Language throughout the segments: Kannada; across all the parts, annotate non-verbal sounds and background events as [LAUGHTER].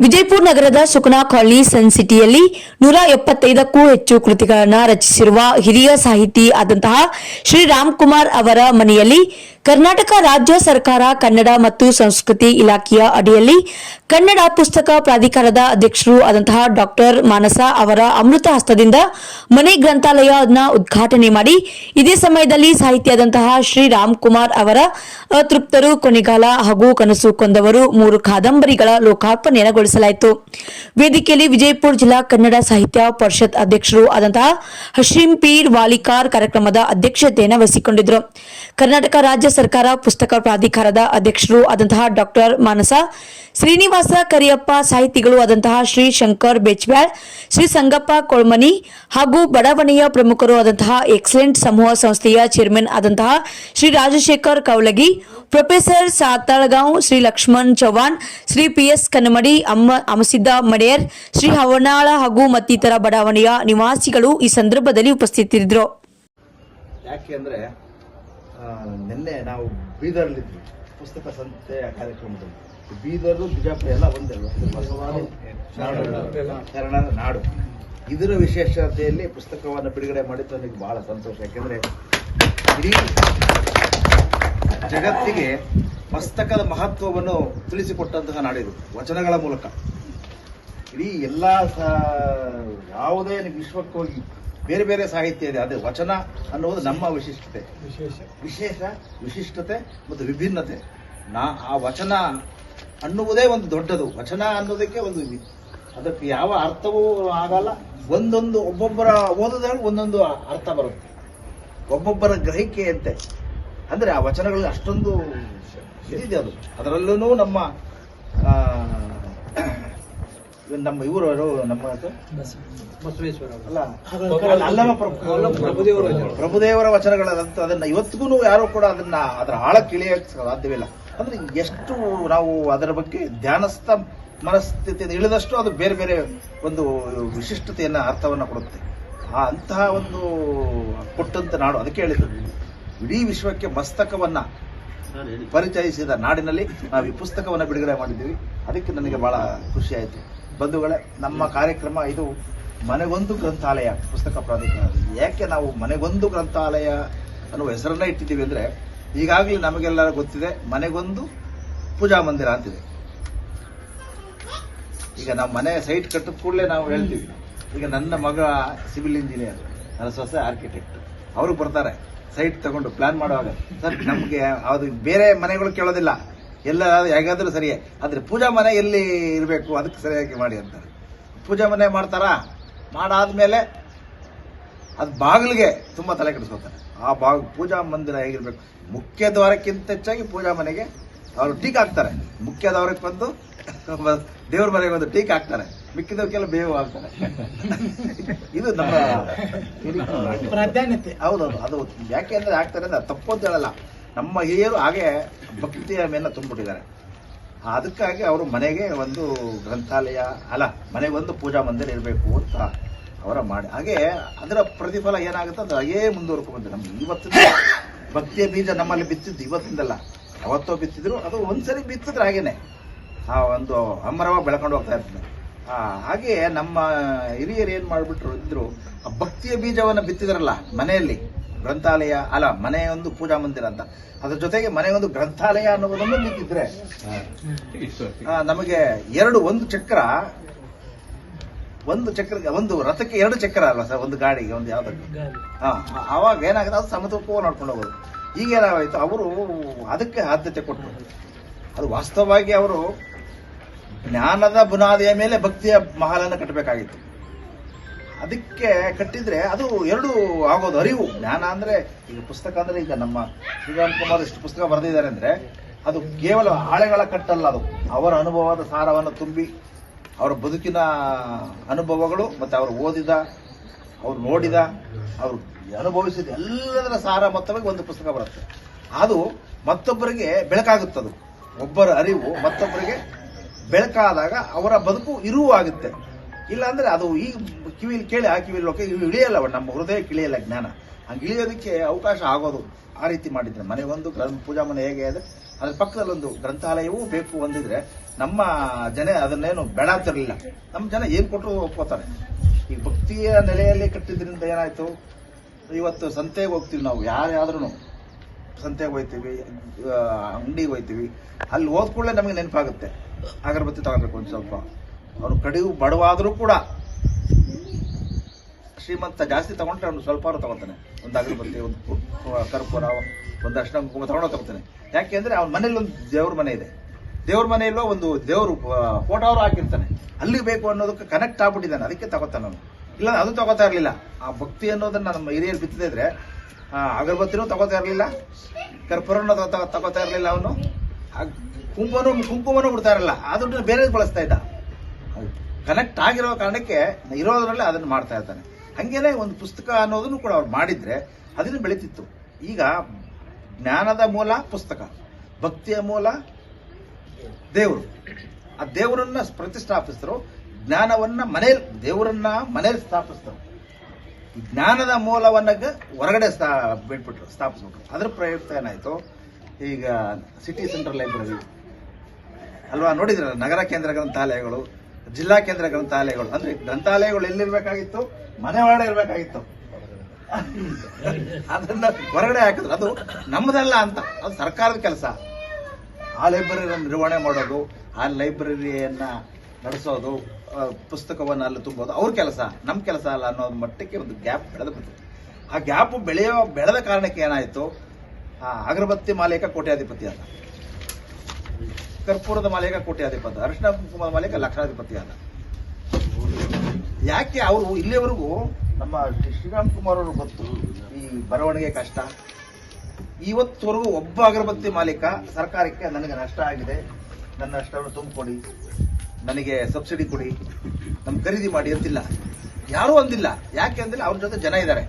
ವಿಜಯಪುರ ನಗರದ ಸುಕನಾ ಕಾಲನಿ ಸನ್ ಸಿಟಿಯಲ್ಲಿ ನೂರ ಎಪ್ಪತ್ತೈದಕ್ಕೂ ಹೆಚ್ಚು ಕೃತಿಗಳನ್ನು ರಚಿಸಿರುವ ಹಿರಿಯ ಸಾಹಿತಿ ಆದಂತಹ ಶ್ರೀ ರಾಮ್ಕುಮಾರ್ ಅವರ ಮನೆಯಲ್ಲಿ ಕರ್ನಾಟಕ ರಾಜ್ಯ ಸರ್ಕಾರ, ಕನ್ನಡ ಮತ್ತು ಸಂಸ್ಕೃತಿ ಇಲಾಖೆಯ ಅಡಿಯಲ್ಲಿ ಕನ್ನಡ ಪುಸ್ತಕ ಪ್ರಾಧಿಕಾರದ ಅಧ್ಯಕ್ಷರು ಆದಂತಹ ಡಾಕ್ಟರ್ ಮಾನಸ ಅವರ ಅಮೃತ ಹಸ್ತದಿಂದ ಮನೆ ಗ್ರಂಥಾಲಯನ ಉದ್ಘಾಟನೆ ಮಾಡಿ ಇದೇ ಸಮಯದಲ್ಲಿ ಸಾಹಿತಿಯಾದಂತಹ ಶ್ರೀ ರಾಮ್ಕುಮಾರ್ ಅವರ ಅತೃಪ್ತರು, ಕೊನೆಗಾಲ ಹಾಗೂ ಕನಸು ಕೊಂದವರು ಮೂರು ಕಾದಂಬರಿಗಳ ಲೋಕಾರ್ಪಣೆಗೊಳಿಸಲಾಯಿತು ವೇದಿಕೆಯಲ್ಲಿ ವಿಜಯಪುರ ಜಿಲ್ಲಾ ಕನ್ನಡ ಸಾಹಿತ್ಯ ಪರಿಷತ್ ಅಧ್ಯಕ್ಷರು ಆದಂತಹ ಹಶೀಂ ಪೀರ್ ವಾಲಿಕಾರ್ ಕಾರ್ಯಕ್ರಮದ ಅಧ್ಯಕ್ಷತೆಯನ್ನು ವಹಿಸಿಕೊಂಡಿದ್ದರು. ಕರ್ನಾಟಕ ರಾಜ್ಯ ಸರ್ಕಾರ ಪುಸ್ತಕ ಪ್ರಾಧಿಕಾರದ ಅಧ್ಯಕ್ಷರು ಆದಂತಹ ಡಾಕ್ಟರ್ ಮಾನಸ, ಶ್ರೀನಿವಾಸ ಕರಿಯಪ್ಪ ಸಾಹಿತಿಗಳು ಆದಂತಹ ಶ್ರೀ ಶಂಕರ್ ಬೆಚ್ಬ್ಯಾಳ್ ಶ್ರೀ ಸಂಗಪ್ಪ ಕೊಳ್ಮನಿ ಹಾಗೂ ಬಡಾವಣೆಯ ಪ್ರಮುಖರು ಆದಂತಹ ಎಕ್ಸಲೆಂಟ್ ಸಮೂಹ ಸಂಸ್ಥೆಯ ಚೇರ್ಮನ್ ಆದಂತಹ Shri Rajashekhar Kaulagi, professor Satalgaon Shri Lakshman Chauhan Shri P S Kannamadi ಅಮ್ಮ ಅಮಸಿದ್ದ ಮಡೆಯರ್ ಶ್ರೀ ಹವನಾಳ ಹಾಗೂ ಮತ್ತಿತರ ಬಡಾವಣೆಯ ನಿವಾಸಿಗಳು ಈ ಸಂದರ್ಭದಲ್ಲಿ ಉಪಸ್ಥಿತರಿದ್ದರು ಯಾಕೆ ಅಂದ್ರೆ ನಿನ್ನೆ ನಾವು ಬೀದರ್ಲಿದ್ವಿ. ಪುಸ್ತಕ ಸಂತೆ ಕಾರ್ಯಕ್ರಮದಲ್ಲಿ. ಬೀದರು ಬಿಜಾಪುರ ಎಲ್ಲ ಒಂದೇ ಒಂದು ಬಸವಾದಿ ನಾಡು, ಕನ್ನಡ ನಾಡು. ಇದರ ವಿಶೇಷತೆಯಲ್ಲಿ ಪುಸ್ತಕವನ್ನು ಬಿಡುಗಡೆ ಮಾಡಿದ್ದು ನನಗೆ ಬಹಳ ಸಂತೋಷ. ಯಾಕೆಂದ್ರೆ ಇಡೀ ಜಗತ್ತಿಗೆ ಪುಸ್ತಕದ ಮಹತ್ವವನ್ನು ತಿಳಿಸಿಕೊಟ್ಟಂತಹ ನಾಡಿದು ವಚನಗಳ ಮೂಲಕ. ಇಡೀ ಎಲ್ಲ ಯಾವುದೇ ವಿಶ್ವಕ್ಕೆ ಹೋಗಿ ಬೇರೆ ಬೇರೆ ಸಾಹಿತ್ಯ ಇದೆ ಅದೇ ವಚನ ಅನ್ನುವುದು ನಮ್ಮ ವಿಶಿಷ್ಟತೆ. ವಿಶೇಷ. ವಿಶೇಷ ವಿಶಿಷ್ಟತೆ ಮತ್ತು ವಿಭಿನ್ನತೆ. ನಾ ಆ ವಚನ ಅನ್ನುವುದೇ ಒಂದು ದೊಡ್ಡದು. ವಚನ ಅನ್ನೋದಕ್ಕೆ ಒಂದು ಅದಕ್ಕೆ ಯಾವ ಅರ್ಥವೂ ಆಗಲ್ಲ. ಒಂದೊಂದು ಒಬ್ಬೊಬ್ಬರ ಓದೋದ್ರಲ್ಲಿ ಒಂದೊಂದು ಅರ್ಥ ಬರುತ್ತೆ. ಒಬ್ಬೊಬ್ಬರ ಗ್ರಹಿಕೆಯಂತೆ. ಅಂದರೆ ಆ ವಚನಗಳಲ್ಲಿ ಅಷ್ಟೊಂದು ಇದೆ ಅದು. ಅದರಲ್ಲೂ ನಮ್ಮ ನಮ್ಮ ಇವರು ನಮ್ಮ ಪ್ರಭುದೇವರ ವಚನಗಳಂತ ಅದನ್ನ ಇವತ್ತಿಗೂ ಯಾರು ಕೂಡ ಅದನ್ನ ಅದರ ಆಳಕ್ಕೆ ಇಳಿಯಕ್ಕೆ ಸಾಧ್ಯವಿಲ್ಲ ಅಂದ್ರೆ ಎಷ್ಟು ನಾವು ಅದರ ಬಗ್ಗೆ ಧ್ಯಾನಸ್ಥ ಮನಸ್ಥಿತಿಯಿಂದ ಇಳಿದಷ್ಟು ಅದು ಬೇರೆ ಬೇರೆ ಒಂದು ವಿಶಿಷ್ಟತೆಯನ್ನ ಅರ್ಥವನ್ನ ಕೊಡುತ್ತೆ. ಆ ಅಂತಹ ಒಂದು ಕೊಟ್ಟಂತ ನಾಡು ಅದಕ್ಕೆ ಹೇಳಿದ್ದು ಇಡೀ ವಿಶ್ವಕ್ಕೆ ಮಸ್ತಕವನ್ನ ಪರಿಚಯಿಸಿದ ನಾಡಿನಲ್ಲಿ ನಾವು ಈ ಪುಸ್ತಕವನ್ನು ಬಿಡುಗಡೆ ಮಾಡಿದ್ದೀವಿ. ಅದಕ್ಕೆ ನನಗೆ ಬಹಳ ಖುಷಿ ಆಯಿತು. ಬಂಧುಗಳೇ, ನಮ್ಮ ಕಾರ್ಯಕ್ರಮ ಇದು ಮನೆಗೊಂದು ಗ್ರಂಥಾಲಯ, ಪುಸ್ತಕ ಪ್ರಾಧಿಕಾರ. ಯಾಕೆ ನಾವು ಮನೆಗೊಂದು ಗ್ರಂಥಾಲಯ ಅನ್ನುವ ಹೆಸರನ್ನ ಇಟ್ಟಿದ್ದೀವಿ ಅಂದ್ರೆ, ಈಗಾಗಲೇ ನಮಗೆಲ್ಲ ಗೊತ್ತಿದೆ, ಮನೆಗೊಂದು ಪೂಜಾ ಮಂದಿರ ಅಂತಿದೆ. ಈಗ ನಾವು ಮನೆ ಸೈಟ್ ಕಟ್ಟಿದ ಕೂಡಲೇ ನಾವು ಹೇಳ್ತೀವಿ. ಈಗ ನನ್ನ ಮಗ ಸಿವಿಲ್ ಇಂಜಿನಿಯರ್, ನನ್ನ ಸೊಸೆ ಆರ್ಕಿಟೆಕ್ಟ್ ಅವರು ಬರ್ತಾರೆ. ಸೈಟ್ ತಗೊಂಡು ಪ್ಲಾನ್ ಮಾಡುವಾಗ, ಸರ್, ನಮಗೆ ಅದು ಬೇರೆ ಮನೆಗಳು ಕೇಳೋದಿಲ್ಲ. ಎಲ್ಲ ಹೇಗಾದ್ರೂ ಸರಿಯೇ, ಆದ್ರೆ ಪೂಜಾ ಮನೆ ಎಲ್ಲಿ ಇರಬೇಕು, ಅದಕ್ಕೆ ಸರಿಯಾಗಿ ಮಾಡಿ ಅಂತಾರೆ. ಪೂಜಾ ಮನೆ ಮಾಡ್ತಾರಾ? ಮಾಡಾದ್ಮೇಲೆ ಅದು ಬಾಗಿಲಿಗೆ ತುಂಬಾ ತಲೆ ಕೆಡಿಸ್ಕೊತಾರೆ ಆ ಬಾಗ್, ಪೂಜಾ ಮಂದಿರ ಹೇಗಿರ್ಬೇಕು? ಮುಖ್ಯ ದ್ವಾರಕ್ಕಿಂತ ಹೆಚ್ಚಾಗಿ ಪೂಜಾ ಮನೆಗೆ ಅವರು ಟೀಕ್ ಹಾಕ್ತಾರೆ. ಮುಖ್ಯ ದ್ವಾರಕ್ಕೆ ಬಂದು ದೇವ್ರ ಮನೆಗೆ ಬಂದು ಟೀಕ್ ಹಾಕ್ತಾರೆ. ಮಿಕ್ಕಿದವಕ್ಕೆಲ್ಲ ಬೇವು ಆಗ್ತಾರೆ ಇದು ನಮ್ಮ [LAUGHS] ಪ್ರಾಧಾನ್ಯತೆ. ಹೌದೌದು ಅದು ಯಾಕೆ ಅಂದ್ರೆ ಆಗ್ತಾರೆ ಅಂದ್ರೆ ತಪ್ಪು ಅಂತ ಹೇಳಲ್ಲ. ನಮ್ಮ ಹಿರಿಯರು ಹಾಗೆ ಭಕ್ತಿಯ ಮೇಲೆ ತುಂಬಿಟ್ಟಿದ್ದಾರೆ. ಅದಕ್ಕಾಗಿ ಅವರು ಮನೆಗೆ ಒಂದು ಗ್ರಂಥಾಲಯ ಅಲ್ಲ ಮನೆಗೆ ಒಂದು ಪೂಜಾ ಮಂದಿರ ಇರಬೇಕು ಅಂತ ಅವರ ಮಾಡಿ. ಹಾಗೆ ಅದರ ಪ್ರತಿಫಲ ಏನಾಗುತ್ತೆ ಅಂದ್ರೆ ಹಾಗೇ ಮುಂದುವರ್ಕೊಂಡು ನಮ್ಮ ನಮ್ಗೆ ಇವತ್ತಿನ ಭಕ್ತಿಯ ಬೀಜ ನಮ್ಮಲ್ಲಿ ಬಿತ್ತಿದ್ದು ಇವತ್ತಿಂದಲ್ಲ. ಅವತ್ತೋ ಬಿತ್ತಿದ್ರು ಅದು ಒಂದ್ಸರಿ ಬಿತ್ತಿದ್ರೆ ಹಾಗೇನೆ. ಆ ಒಂದು ಅಮರವ ಬೆಳ್ಕೊಂಡು ಹೋಗ್ತಾ ಇರ್ತದೆ. ಹಾಗೆ ನಮ್ಮ ಹಿರಿಯರು ಏನ್ ಮಾಡ್ಬಿಟ್ರು ಇದ್ರು ಆ ಭಕ್ತಿಯ ಬೀಜವನ್ನು ಬಿತ್ತಿದ್ರಲ್ಲ ಮನೆಯಲ್ಲಿ ಗ್ರಂಥಾಲಯ ಅಲ್ಲ ಮನೆ ಒಂದು ಪೂಜಾ ಮಂದಿರ ಅಂತ. ಅದ್ರ ಜೊತೆಗೆ ಮನೆ ಒಂದು ಗ್ರಂಥಾಲಯ ಅನ್ನೋದನ್ನು ಬಿತ್ತಿದ್ರೆ ಆ, ನಮಗೆ ಎರಡು ಒಂದು ಚಕ್ರ ಒಂದು ಚಕ್ರ ಒಂದು ರಥಕ್ಕೆ ಎರಡು ಚಕ್ರ ಅಲ್ವಾ ಸರ್ ಒಂದು ಗಾಡಿಗೆ ಒಂದು ಯಾವ್ದಕ್ಕೆ. ಹಾ ಅವಾಗ ಏನಾಗುತ್ತೆ ಅದು ಸಮತೋಪವ ನೋಡ್ಕೊಂಡು ಹೋಗೋದು. ಈಗ ಏನಾಗೋಯ್ತು ಅವರು ಅದಕ್ಕೆ ಆದ್ಯತೆ ಕೊಟ್ಟರು ಅದು ವಾಸ್ತವವಾಗಿ ಅವರು ಜ್ಞಾನದ ಬುನಾದಿಯ ಮೇಲೆ ಭಕ್ತಿಯ ಮಹಲನ್ನು ಕಟ್ಟಬೇಕಾಗಿತ್ತು. ಅದಕ್ಕೆ ಕಟ್ಟಿದ್ರೆ ಅದು ಎರಡು ಆಗೋದು. ಅರಿವು. ಜ್ಞಾನ ಅಂದ್ರೆ ಈಗ ಪುಸ್ತಕ ಅಂದ್ರೆ ಈಗ ನಮ್ಮ ಶ್ರೀರಾಮ್ ಕುಮಾರ್ ಇಷ್ಟು ಪುಸ್ತಕ ಬರೆದಿದ್ದಾರೆ ಅಂದ್ರೆ ಅದು ಕೇವಲ ಹಾಳೆಗಳ ಕಟ್ಟಲ್ಲ ಅದು. ಅವರ ಅನುಭವದ ಸಾರವನ್ನು ತುಂಬಿ ಅವರ ಬದುಕಿನ ಅನುಭವಗಳು ಮತ್ತೆ ಅವರು ಓದಿದ, ಅವ್ರು ನೋಡಿದ, ಅವರು ಅನುಭವಿಸಿದ ಎಲ್ಲದರ ಸಾರ ಮೊತ್ತವಾಗಿ ಒಂದು ಪುಸ್ತಕ ಬರುತ್ತೆ. ಅದು ಮತ್ತೊಬ್ಬರಿಗೆ ಬೆಳಕಾಗುತ್ತದು. ಒಬ್ಬರ ಅರಿವು ಮತ್ತೊಬ್ಬರಿಗೆ ಬೆಳಕಾದಾಗ ಅವರ ಬದುಕು ಇರುವಾಗುತ್ತೆ. ಇಲ್ಲ ಅಂದ್ರೆ ಅದು ಈ ಕಿವಿಲಿ ಕೇಳಿ, ಆ ಕಿವಿಲಿ ಲೋಕ ಇವು ಇಳಿಯಲ್ಲ ನಮ್ಮ ಹೃದಯ ಇಳಿಯಲ್ಲ ಜ್ಞಾನ. ಹಂಗೆ ಇಳಿಯೋದಕ್ಕೆ ಅವಕಾಶ ಆಗೋದು ಆ ರೀತಿ ಮಾಡಿದ್ರೆ. ಮನೆ ಗ್ರಂಥ, ಪೂಜಾ ಮನೆ ಹೇಗೆ ಇದೆ ಅದ್ರ ಪಕ್ಕದಲ್ಲೊಂದು ಗ್ರಂಥಾಲಯವೂ ಬೇಕು ಅಂದಿದ್ರೆ ನಮ್ಮ ಜನ ಅದನ್ನೇನು ಬೆಳಾತಿರಲಿಲ್ಲ ನಮ್ಮ ಜನ ಏನ್ ಕೊಟ್ಟರು ಒಪ್ಕೋತಾರೆ. ಈ ಭಕ್ತಿಯ ನೆಲೆಯಲ್ಲಿ ಕಟ್ಟಿದ್ರಿಂದ ಏನಾಯ್ತು? ಇವತ್ತು ಸಂತೆಗೆ ಹೋಗ್ತೀವಿ ನಾವು ಯಾರ್ಯಾದ್ರೂ ಸಂತೆಗೆ ಹೋಗ್ತೀವಿ ಅಂಗಡಿಗೆ ಹೋಗ್ತೀವಿ. ಅಲ್ಲಿ ಹೋದ ನಮಗೆ ನೆನಪಾಗುತ್ತೆ. ಅಗರಬತ್ತಿ ತಗೋಬೇಕು ಒಂದು ಸ್ವಲ್ಪ. ಅವ್ರು ಕಡಿವು ಬಡವಾದರೂ ಕೂಡ ಶ್ರೀಮಂತ ಜಾಸ್ತಿ ತಗೊಂಡ್ರೆ ಅವ್ನು ಸ್ವಲ್ಪ ತಗೋತಾನೆ ಒಂದು ಅಗರಬತ್ತಿ, ಒಂದು ಕರ್ಪೂರ, ಒಂದು ಅರ್ಶನ, ಕುಂಕುಮ ತಗೊಂಡು ತಗೋತಾನೆ ಯಾಕೆ ಅಂದರೆ ಅವ್ನ ಮನೇಲಿ ಒಂದು ದೇವ್ರ ಮನೆ ಇದೆ. ದೇವ್ರ ಮನೆಯಲ್ಲೋ ಒಂದು ದೇವ್ರ ಫೋಟೋ ಅವರು ಹಾಕಿರ್ತಾನೆ. ಅಲ್ಲಿಗೆ ಬೇಕು ಅನ್ನೋದಕ್ಕೆ ಕನೆಕ್ಟ್ ಆಗ್ಬಿಟ್ಟಿದ್ದಾನೆ. ಅದಕ್ಕೆ ತಗೋತಾನೆ ಅವನು. ಇಲ್ಲ ಅದು ತಗೋತಾ ಇರಲಿಲ್ಲ. ಆ ಭಕ್ತಿ ಅನ್ನೋದನ್ನ ನಮ್ಮ ಹಿರಿಯರು ಬಿತ್ತಿದ್ರೆ ಅಗರಬತ್ತಿನೂ ತಗೋತಾ ಇರಲಿಲ್ಲ. ಕರ್ಪೂರನೂ ತಗೋ- ತಗೋತಾ ಇರಲಿಲ್ಲ ಅವನು. ಕುಂಕುಮನೂ ಕುಂಕುಮನೂ ಬಿಡ್ತಾ ಇರಲಿಲ್ಲ ಆ ದುಡ್ಡನ್ನು ಬೇರೆ ಬಳಸ್ತಾ ಇದ್ದ. ಕನೆಕ್ಟ್ ಆಗಿರೋ ಕಾರಣಕ್ಕೆ ಇರೋದ್ರಲ್ಲೇ ಅದನ್ನು ಮಾಡ್ತಾ ಇರ್ತಾನೆ. ಹಂಗೇನೆ ಒಂದು ಪುಸ್ತಕ ಅನ್ನೋದನ್ನು ಕೂಡ ಅವ್ರು ಮಾಡಿದ್ರೆ ಅದನ್ನು ಬೆಳೀತಿತ್ತು. ಈಗ ಜ್ಞಾನದ ಮೂಲ ಪುಸ್ತಕ, ಭಕ್ತಿಯ ಮೂಲ ದೇವರು. ಆ ದೇವರನ್ನ ಪ್ರತಿಷ್ಠಾಪಿಸಿದ್ರು, ಜ್ಞಾನವನ್ನ ಮನೇಲಿ, ದೇವರನ್ನ ಮನೇಲಿ ಸ್ಥಾಪಿಸಿದ್ರು. ಜ್ಞಾನದ ಮೂಲವನ್ನ ಹೊರಗಡೆ ಸ್ಥಾ, ಬಿಟ್ಬಿಟ್ರು, ಸ್ಥಾಪಿಸ್ಬಿಟ್ರು. ಅದ್ರ ಪ್ರಯುಕ್ತ ಏನಾಯ್ತು? ಈಗ ಸಿಟಿ ಸೆಂಟ್ರಲ್ ಲೈಬ್ರರಿ ಅಲ್ವಾ? ನೋಡಿದ್ರ? ನಗರ ಕೇಂದ್ರ ಗ್ರಂಥಾಲಯಗಳು ಜಿಲ್ಲಾ ಕೇಂದ್ರ ಗ್ರಂಥಾಲಯಗಳು ಅಂದ್ರೆ ಗ್ರಂಥಾಲಯಗಳು ಎಲ್ಲಿರ್ಬೇಕಾಗಿತ್ತು? ಮನೆ ಒಳಗಡೆ ಇರ್ಬೇಕಾಗಿತ್ತು. ಅದನ್ನ ಹೊರಗಡೆ ಹಾಕಿದ್ರು. ಅದು ನಮ್ಮದಲ್ಲ ಅಂತ. ಅದು ಸರ್ಕಾರದ ಕೆಲಸ. ಆ ಲೈಬ್ರರಿಯನ್ನು ನಿರ್ವಹಣೆ ಮಾಡೋದು, ಆ ಲೈಬ್ರರಿಯನ್ನ ನಡೆಸೋದು ಪುಸ್ತಕವನ್ನು ಅಲ್ಲಿ ತುಂಬೋದು. ಅವ್ರ ಕೆಲಸ ನಮ್ಮ ಕೆಲಸ ಅಲ್ಲ ಅನ್ನೋ ಮಟ್ಟಕ್ಕೆ ಒಂದು ಗ್ಯಾಪ್ ಬೆಳೆದು ಬಂತು. ಆ ಗ್ಯಾಪ್ ಬೆಳೆಯೋ, ಬೆಳೆದ ಕಾರಣಕ್ಕೆ ಏನಾಯ್ತು? ಆ ಅಗರಬತ್ತಿ ಮಾಲೀಕ ಕೋಟ್ಯಾಧಿಪತಿ ಅಲ್ಲ ಕರ್ಪೂರದ ಮಾಲೀಕ ಕೋಟ್ಯಾಧಿಪತಿ ಅರಿಶಿನ ಕುಂಕುಮ ಮಾಲೀಕ ಲಕ್ಷಾಧಿಪತಿ ಅಲ್ಲ ಯಾಕೆ ಅವರು ಇಲ್ಲಿವರೆಗೂ ನಮ್ಮ ಶ್ರೀ ಶ್ರೀರಾಮ್ ಕುಮಾರ್ ಅವರು ಗೊತ್ತು ಈ ಬರವಣಿಗೆ ಕಷ್ಟ? ಇವತ್ತವರೆಗೂ ಒಬ್ಬ ಅಗರಬತ್ತಿ ಮಾಲೀಕ ಸರ್ಕಾರಕ್ಕೆ ನನಗೆ ನಷ್ಟ ಆಗಿದೆ. ನನ್ನ ನಷ್ಟವನ್ನು ತುಂಬಿಕೊಡಿ. ನನಗೆ ಸಬ್ಸಿಡಿ ಕೊಡಿ. ನಮ್ಮ ಖರೀದಿ ಮಾಡಿ ಅಂತಿಲ್ಲ. ಯಾರೂ ಅಂದಿಲ್ಲ. ಯಾಕೆ ಅಂದಿಲ್ಲ? ಅವ್ರ ಜೊತೆ ಜನ ಇದ್ದಾರೆ.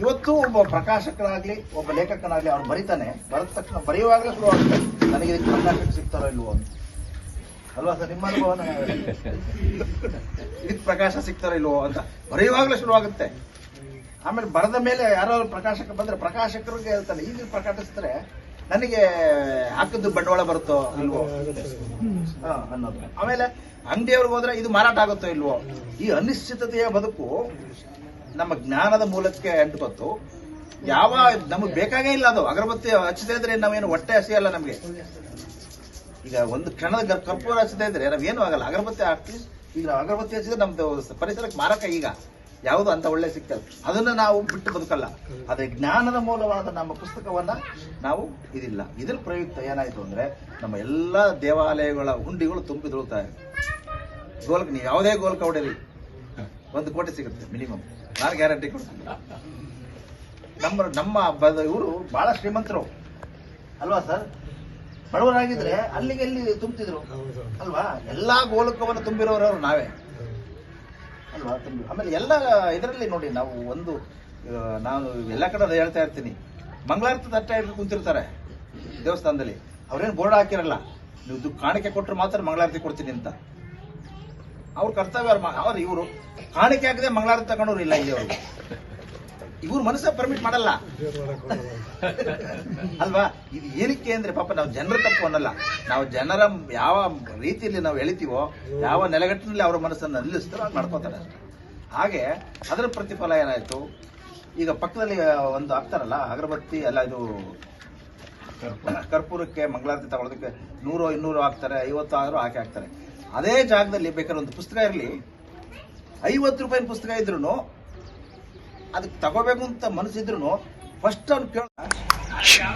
ಇವತ್ತು ಒಬ್ಬ ಪ್ರಕಾಶಕನಾಗ್ಲಿ, ಒಬ್ಬ ಲೇಖಕನಾಗ್ಲಿ ಅವ್ರು ಬರೀತಾನೆ. ಬರೆದ ತಕ್ಷಣ ಬರೆಯುವಾಗಲೇ ಶುರು ಆಗುತ್ತೆ ನನಗೆ ಇದಕ್ಕೆ ಪ್ರಕಾಶಕ ಸಿಗ್ತಾರೋ ಇಲ್ವೋ ಅಂತ. ಅಲ್ವಾ ಸರ್? ನಿಮ್ಮ ಅನುಭವ ಇದಕ್ಕೆ ಪ್ರಕಾಶ ಸಿಗ್ತಾರೋ ಇಲ್ವೋ ಅಂತ. ಬರೆಯುವಾಗಲೇ ಶುರು ಆಗುತ್ತೆ ಆಮೇಲೆ ಬರೆದ ಮೇಲೆ ಯಾರೋ ಪ್ರಕಾಶಕ ಬಂದ್ರೆ ಪ್ರಕಾಶಕರಿಗೆ ಹೇಳ್ತಾನೆ. ಈಗ ಪ್ರಕಟಿಸಿದ್ರೆ ನನಗೆ ಹಾಕಿದ್ದು ಬಂಡವಾಳ ಬರುತ್ತೋ ಇಲ್ವೋ? ಅನ್ನೋದು. ಆಮೇಲೆ ಅಂಗಡಿಯವ್ರಿಗೆ ಹೋದ್ರೆ ಇದು ಮಾರಾಟ ಆಗುತ್ತೋ ಇಲ್ವೋ? ಈ ಅನಿಶ್ಚಿತತೆಯ ಬದುಕು ನಮ್ಮ ಜ್ಞಾನದ ಮೂಲಕ್ಕೆ ಅಂಟುಕೊತ್ತು ಯಾವ ನಮಗೆ ಬೇಕಾಗೇ ಇಲ್ಲ ಅದು. ಅಗರಬತ್ತಿ ಹಚ್ಚದೇ ಇದ್ರೆ ನಾವೇನು ಹೊಟ್ಟೆ ಹಸಿಯಲ್ಲ ನಮಗೆ. ಈಗ ಒಂದು ಕ್ಷಣದ ಕರ್ಪೂರ ಹಚ್ಚದೇ ಇದ್ರೆ ನಾವೇನು ಆಗಲ್ಲ. ಅಗರಬತ್ತಿ ಹಾಕ್ತೀವಿ ಈಗ ನಾವು ಅಗರಬತ್ತಿ ಹಚ್ಚಿದ್ರೆ ನಮ್ದು ಪರಿಸರಕ್ಕೆ ಮಾರಕ ಈಗ. ಯಾವುದು ಅಂತ ಒಳ್ಳೆ ಸಿಗ್ತದೆ. ಅದನ್ನ ನಾವು ಬಿಟ್ಟು ಬದುಕಲ್ಲ. ಅದೇ ಜ್ಞಾನದ ಮೂಲವಾದ ನಮ್ಮ ಪುಸ್ತಕವನ್ನ ನಾವು ಇದಿಲ್ಲ. ಇದ್ರ ಪ್ರಯುಕ್ತ ಏನಾಯ್ತು ಅಂದ್ರೆ ನಮ್ಮ ಎಲ್ಲಾ ದೇವಾಲಯಗಳ ಹುಂಡಿಗಳು ತುಂಬಿ ಇದೆ ಗೋಲ್ಕ ನೀವು ಯಾವುದೇ ಗೋಲ್ಕ ಹೊಡೆಯಲಿ ಒಂದು ಕೋಟಿ ಸಿಗುತ್ತೆ ಮಿನಿಮಮ್. ನಾನು ಗ್ಯಾರಂಟಿ ಕೊಡ್ತೀನಿ. ನಮ್ಮ ನಮ್ಮ ಇವರು ಬಹಳ ಶ್ರೀಮಂತರು. ಅಲ್ವಾ ಸರ್? ಬಡವರಾಗಿದ್ರೆ ಅಲ್ಲಿಗೆ ಎಲ್ಲಿ ತುಂಬ್ತಿದ್ರು. ಅಲ್ವಾ? ಎಲ್ಲಾ ಗೋಲಕವನ್ನು ತುಂಬಿರೋರು ನಾವೇ. ಅಲ್ವಾ? ತುಂಬಿ ಆಮೇಲೆ ಎಲ್ಲ ಇದರಲ್ಲಿ ನೋಡಿ ನಾವು ಒಂದು ನಾನು ಎಲ್ಲ ಕಡೆ ಹೇಳ್ತಾ ಇರ್ತೀನಿ. ಮಂಗಳಾರತಿ ತಟ್ಟೆ ಇಟ್ಟು ಕುಂತಿರ್ತಾರೆ ದೇವಸ್ಥಾನದಲ್ಲಿ. ಅವ್ರೇನು ಬೋರ್ಡ್ ಹಾಕಿರಲ್ಲ. ನೀವು ದುಃಖ ಕಾಣಿಕೆ ಕೊಟ್ಟರು ಮಾತ್ರ ಮಂಗಳಾರತಿ ಕೊಡ್ತೀನಿ ಅಂತ. ಅವ್ರ ಕರ್ತವ್ಯ ಅವ್ರ ಇವರು. ಕಾಣಿಕೆ ಹಾಕದೆ ಮಂಗಳಾರತಿ ತಗೊಂಡವ್ರು ಇಲ್ಲ ಇಲ್ಲಿ ಅವರು. ಇವ್ರ ಮನಸ್ಸ ಪರ್ಮಿಟ್ ಮಾಡಲ್ಲ. ಅಲ್ವಾ? ಇದು ಏನಕ್ಕೆ ಅಂದ್ರೆ ಪಾಪ ನಾವು ಜನರ ತಪ್ಪು ಅನ್ನಲ್ಲ. ನಾವು ಜನರ ಯಾವ ರೀತಿಯಲ್ಲಿ ನಾವು ಎಳಿತೀವೋ ಯಾವ ನೆಲೆಗಟ್ಟಿನಲ್ಲಿ ಅವರ ಮನಸ್ಸನ್ನು ನಿಲ್ಲಿಸ್ತಾರೋ ಅದು ಮಾಡ್ಕೋತಾರೆ ಹಾಗೆ ಅದರ ಪ್ರತಿಫಲ ಏನಾಯ್ತು? ಈಗ ಪಕ್ಕದಲ್ಲಿ ಒಂದು ಆಗ್ತಾರಲ್ಲ ಅಗರಬತ್ತಿ ಅಲ್ಲ ಇದು ಕರ್ಪೂರಕ್ಕೆ ಮಂಗಳಾರತಿ ತಗೊಳೋದಕ್ಕೆ ನೂರು ಇನ್ನೂರು ಹಾಕ್ತಾರೆ ಐವತ್ತು ಆದರೂ ಹಾಕಿ ಹಾಕ್ತಾರೆ. ಅದೇ ಜಾಗದಲ್ಲಿ ಬೇಕಾದ್ರೆ ಒಂದು ಪುಸ್ತಕ ಇರಲಿ ಐವತ್ತು ರೂಪಾಯಿ ಪುಸ್ತಕ ಇದ್ರು ಅದಕ್ಕೆ ತಗೋಬೇಕು ಅಂತ ಮನಸ್ಸಿದ್ರು ಫಸ್ಟ್ ಅವ್ನು ಕೇಳ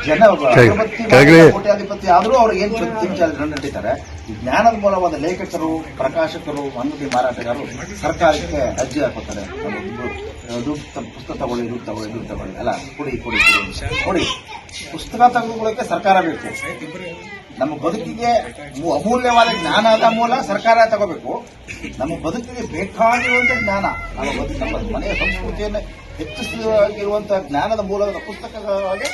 ಜನ ಕೋಟ್ಯಾಧಿಪತಿ ಆದ್ರೂ ಅವ್ರಿಗೆ ಏನ್ ತಿಂಚಾಲಿ ನಡೀತಾರೆ ಈ ಜ್ಞಾನದ ಮೂಲವಾದ ಲೇಖಕರು ಪ್ರಕಾಶಕರು ಅಂಗಡಿ ಮಾರಾಟಗಾರರು ಸರ್ಕಾರಕ್ಕೆ ಅರ್ಜಿ ಹಾಕೋತಾರೆ. ದುಡ್ಡು ಪುಸ್ತಕ ತಗೊಳ್ಳಿ ದುಡ್ಡು ತಗೊಳ್ಳಿ ದುಡ್ಡು ತಗೊಳ್ಳಿ. ಅಲ್ಲ ಕೊಡಿ ಕೊಡಿ ಕೊಡಿ ಕೊಡಿ. ಪುಸ್ತಕ ತಗೊಳ್ಳೋಕೆ ಸರ್ಕಾರ ಬೇಕು. ನಮ್ಮ ಬದುಕಿಗೆ ಅಮೂಲ್ಯವಾದ ಅಮೂಲ್ಯವಾದ ಜ್ಞಾನದ ಮೂಲ ಸರ್ಕಾರ ತಗೋಬೇಕು. ನಮ್ಮ ಬದುಕಿಗೆ ಬೇಕಾಗಿರುವಂತ ಜ್ಞಾನ. ನಮ್ಮ ಬದುಕು ನಮ್ಮ ಮನೆಯ ಸಂಸ್ಕೃತಿಯನ್ನು ಹೆಚ್ಚಿಸಿರುವಂತಹ ಜ್ಞಾನದ ಮೂಲದ ಪುಸ್ತಕಗಳಿಗೆ